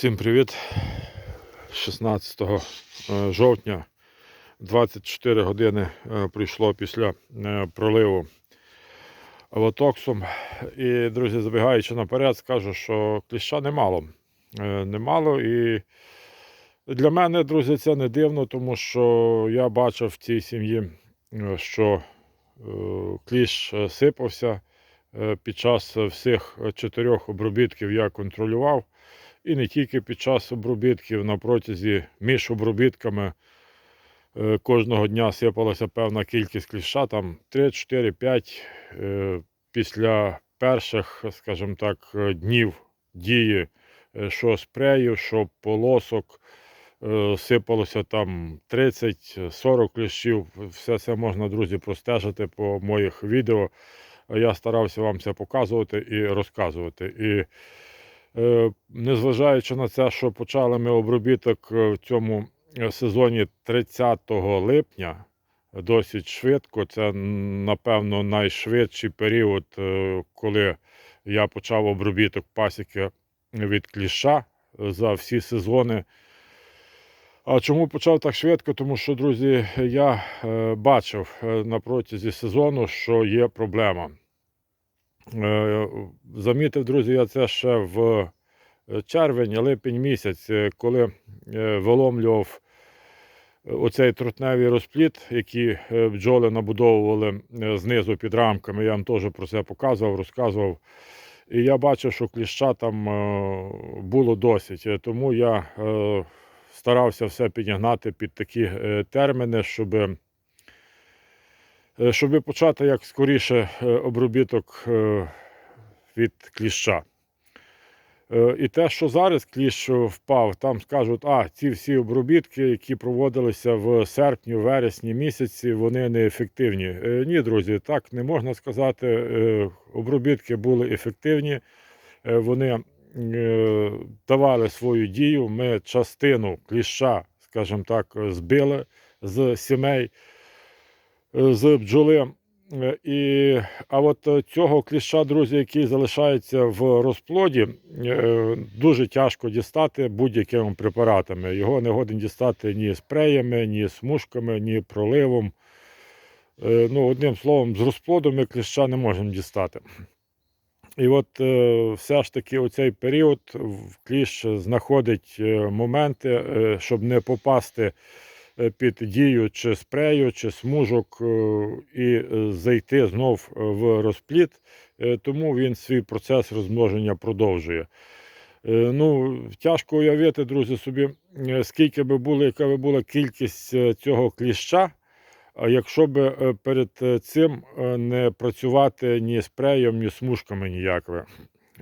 Всім привіт! 16 е, жовтня 24 години е, пройшло після е, проливу лотоксом. І, друзі, забігаючи наперед, скажу, що кліща немало. Немало. І для мене, друзі, це не дивно, тому що я бачив в цій сім'ї, що кліщ сипався. Під час всіх чотирьох обробітків я контролював. І не тільки під час обробітків, на протязі між обробітками е, кожного дня сипалася певна кількість кліща, там 3, 4, 5 е, після перших, скажімо так, е, днів дії, що спрею, що полосок, сипалося там 30-40 кліщів. Все це можна, друзі, простежити по моїх відео. Я старався вам це показувати і розказувати. І Незважаючи на це, що почали ми обробіток е, в цьому е, сезоні 30 липня, досить швидко. Це, напевно, найшвидший період, е, коли я почав обробіток пасіки від кліша за всі сезони. А чому почав так швидко? Тому що, друзі, я е, бачив е, на протязі сезону, що є проблема. Е, Замітив, друзі, я це ще в червень, липень місяць, е, коли е, виломлював оцей трутневий розпліт, який е, бджоли набудовували е, знизу під рамками. Я вам теж про це показував, розказував. І я бачив, що кліща там е, було досить. Е, Тому я е, старався все підігнати під такі е, терміни, щоб Е, щоб почати як скоріше е, обробіток е, від кліща. Е, І те, що зараз кліщ впав, там скажуть, а ці всі обробітки, які проводилися в серпні, вересні місяці, вони неефективні. Е, Ні, друзі, так не можна сказати. Е, Обробітки були ефективні, Е, вони е, давали свою дію. Ми частину кліща, скажімо так, збили з сімей е, з бджоли. Е, І, а от е, цього кліща, друзі, який залишається в розплоді, е, дуже тяжко дістати будь-якими препаратами. Його не годен дістати ні спреями, ні смужками, ні проливом. Е, Ну, одним словом, з розплоду ми кліща не можемо дістати. І от е, все ж таки оцей період в кліщ знаходить е, моменти, е, щоб не попасти е, під дію чи спрею, чи смужок, е, і е, зайти знов в розпліт, Е, тому він свій процес розмноження продовжує. Е, Ну, тяжко уявити, друзі, собі, е, скільки би було, яка би була кількість е, цього кліща, якщо б е, перед е, цим е, не працювати ні спреєм, ні смужками ніякими.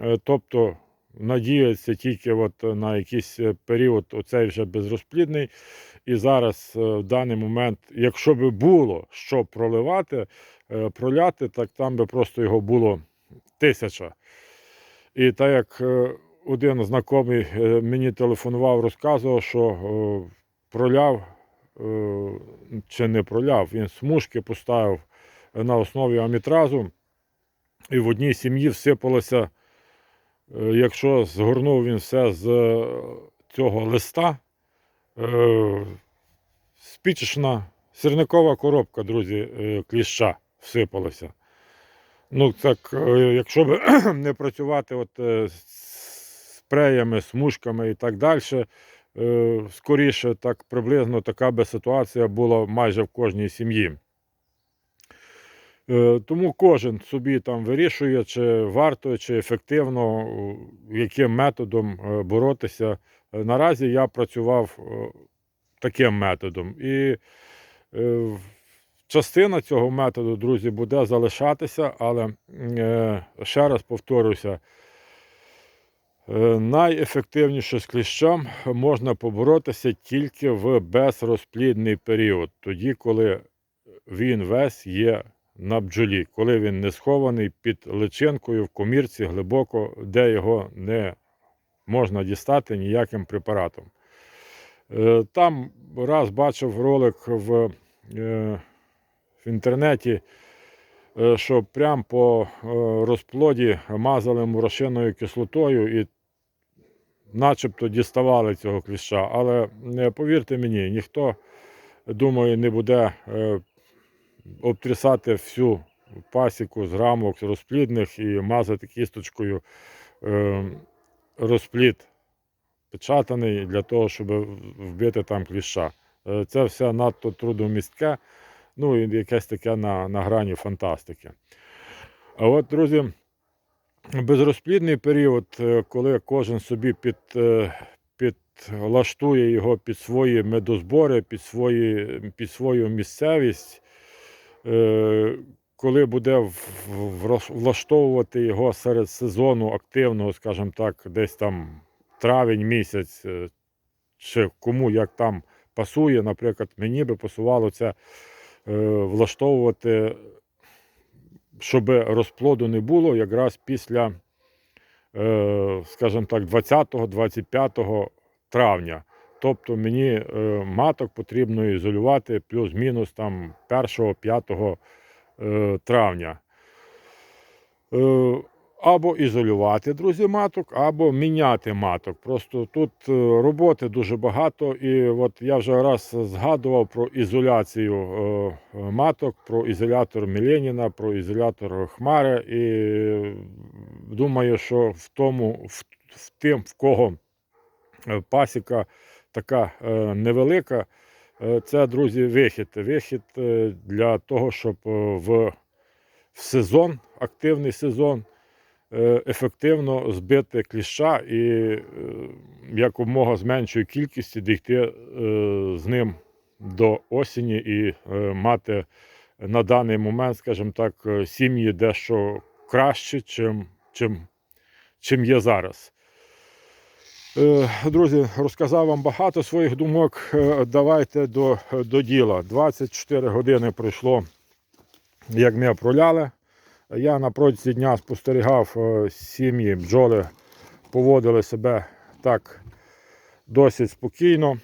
Е, Тобто надіятися тільки от на якийсь е, період, оцей вже безрозплідний. І зараз е, в даний момент, якщо би було що проливати, е, проляти, так там би просто його було тисяча. І так як е, один знайомий е, мені телефонував, розказував, що е, проляв е, чи не проляв, він смужки поставив на основі амітразу, і в одній сім'ї всипалося, е, якщо згорнув він все з е, цього листа, е, спічечна сірникова коробка, друзі, е, кліща всипалася. Ну, так, е, якщо б не працювати от, е, спреями, смужками і так далі, е, скоріше, так приблизно така би ситуація була майже в кожній сім'ї. Е, Тому кожен собі там вирішує, чи варто, чи ефективно, е, яким методом е, боротися. Наразі я працював таким методом. І частина цього методу, друзі, буде залишатися, але ще раз повторюся, найефективніше з кліщом можна поборотися тільки в безрозплідний період, тоді, коли він весь є на бджолі, коли він не схований під личинкою в комірці глибоко, де його не можна дістати ніяким препаратом. Е, Там раз бачив ролик в, е, в інтернеті, е, що прямо по розплоді мазали мурашиною кислотою і начебто діставали цього кліща. Але повірте мені, ніхто, думаю, не буде обтрясати всю пасіку з рамок розплідних і мазати кісточкою е, розплід печатаний для того, щоб вбити там кліща. Е, Це все надто трудомістке, ну і якесь таке на, на грані фантастики. А от, друзі, безрозплідний період, е, коли кожен собі під, підлаштує його під свої медозбори, під, свої, під свою місцевість, коли буде влаштовувати його серед сезону активного, скажімо так, десь там травень місяць, е, чи кому як там пасує, наприклад, мені би пасувало це е, влаштовувати, щоб розплоду не було якраз після, е, скажімо так, 20-25 травня. Тобто мені е, маток потрібно ізолювати плюс-мінус там 1-5 е, травня. Е, або ізолювати, друзі, маток, або міняти маток. Просто тут роботи дуже багато, і от я вже раз згадував про ізоляцію маток, про ізолятор Міленіна, про ізолятор Хмари. І думаю, що в тому, в, тим, в кого пасіка така е, невелика, е, це, друзі, вихід. Вихід е, для того, щоб в, сезон, активний сезон, ефективно збити кліща і якомога з меншою кількістю дійти з ним до осені і мати на даний момент, скажімо так, сім'ї дещо краще, чим, чим, чим є зараз. Е, Друзі, розказав вам багато своїх думок. Е, Давайте до, до діла. 24 години пройшло, як ми проляли. Я на протязі дня спостерігав е, сім'ї, бджоли поводили себе так досить спокійно.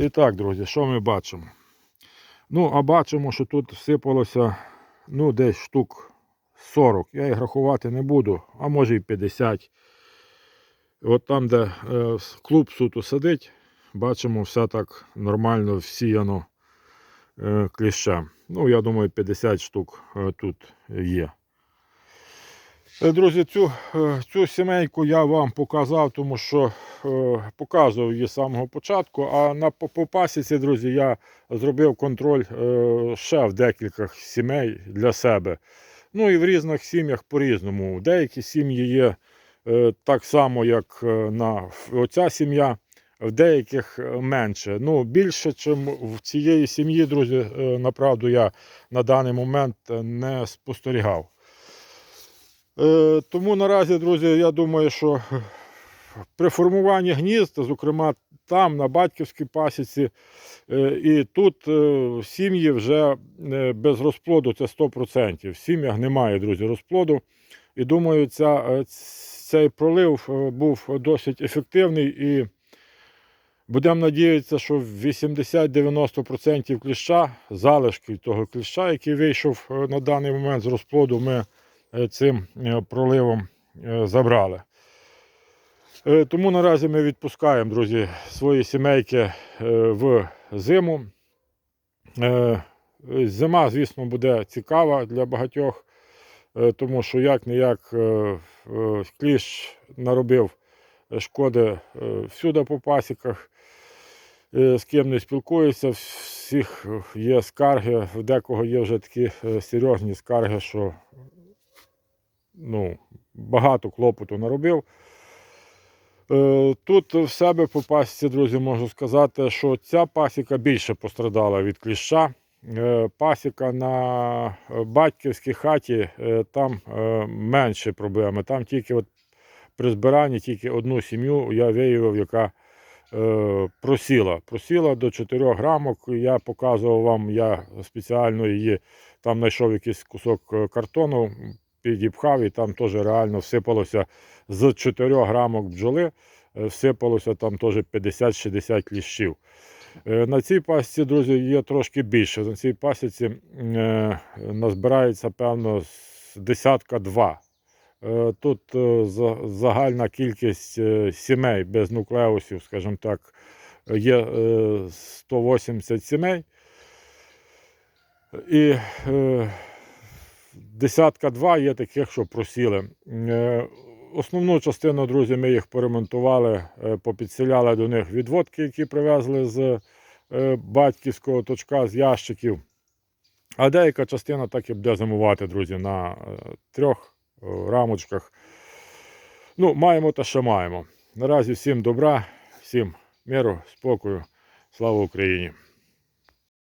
І так, друзі, що ми бачимо? Ну, а бачимо, що тут всипалося ну, десь штук 40. Я їх рахувати не буду, а може і 50. От там, де е, клуб суто сидить, бачимо, все так нормально всіяно е, кліщем. Ну, я думаю, 50 штук е, тут є. Друзі, цю, цю сімейку я вам показав, тому що е, показував її з самого початку. А на по, пасіці, друзі, я зробив контроль е, ще в декількох сімей для себе. Ну і в різних сім'ях по-різному. Деякі сім'ї є е, так само, як е, на оця сім'я, в деяких е, менше. Ну, більше, ніж в цієї сім'ї, друзі, е, направду я на даний момент е, не спостерігав. Е, Тому наразі, друзі, я думаю, що при формуванні гнізд, зокрема там, на батьківській пасіці, е, і тут е, сім'ї вже е, без розплоду це 100%. В сім'ях немає, друзі, розплоду. І думаю, ця, цей пролив був досить ефективний і будемо надіятися, що 80-90% кліща, залишки того кліща, який вийшов на даний момент з розплоду, ми цим проливом забрали. Е, Тому наразі ми відпускаємо, друзі, свої сімейки е, в зиму. Е, Зима, звісно, буде цікава для багатьох, тому що як не як кліщ наробив шкоди всюди по пасіках. З ким не спілкуюся, всіх є скарги, в декого є вже такі серйозні скарги, що ну, багато клопоту наробив. Е, Тут в себе по пасіці, друзі, можу сказати, що ця пасіка більше пострадала від кліща. Е, Пасіка на батьківській хаті, е, там е, менше проблеми. Там тільки от при збиранні тільки одну сім'ю я виявив, яка е, просіла. Просіла до 4 грамок. Я показував вам, я спеціально її там знайшов якийсь кусок е, картону, підіпхав і там теж реально всипалося з 4 грамок бджоли, е, всипалося там теж 50-60 кліщів. Е, На цій пасіці, друзі, є трошки більше. На цій пасіці е, назбирається, певно, з десятка два Е, Тут загальна кількість сімей без нуклеусів, скажімо так, є е, 180 сімей. І е, десятка два є таких, що просіли. Е, Основну частину, друзі, ми їх поремонтували, е, попідселяли до них відводки, які привезли з е, батьківського точка, з ящиків. А деяка частина так і буде зимувати, друзі, на трьох рамочках. Ну, маємо та що маємо. Наразі всім добра, всім миру, спокою. Слава Україні!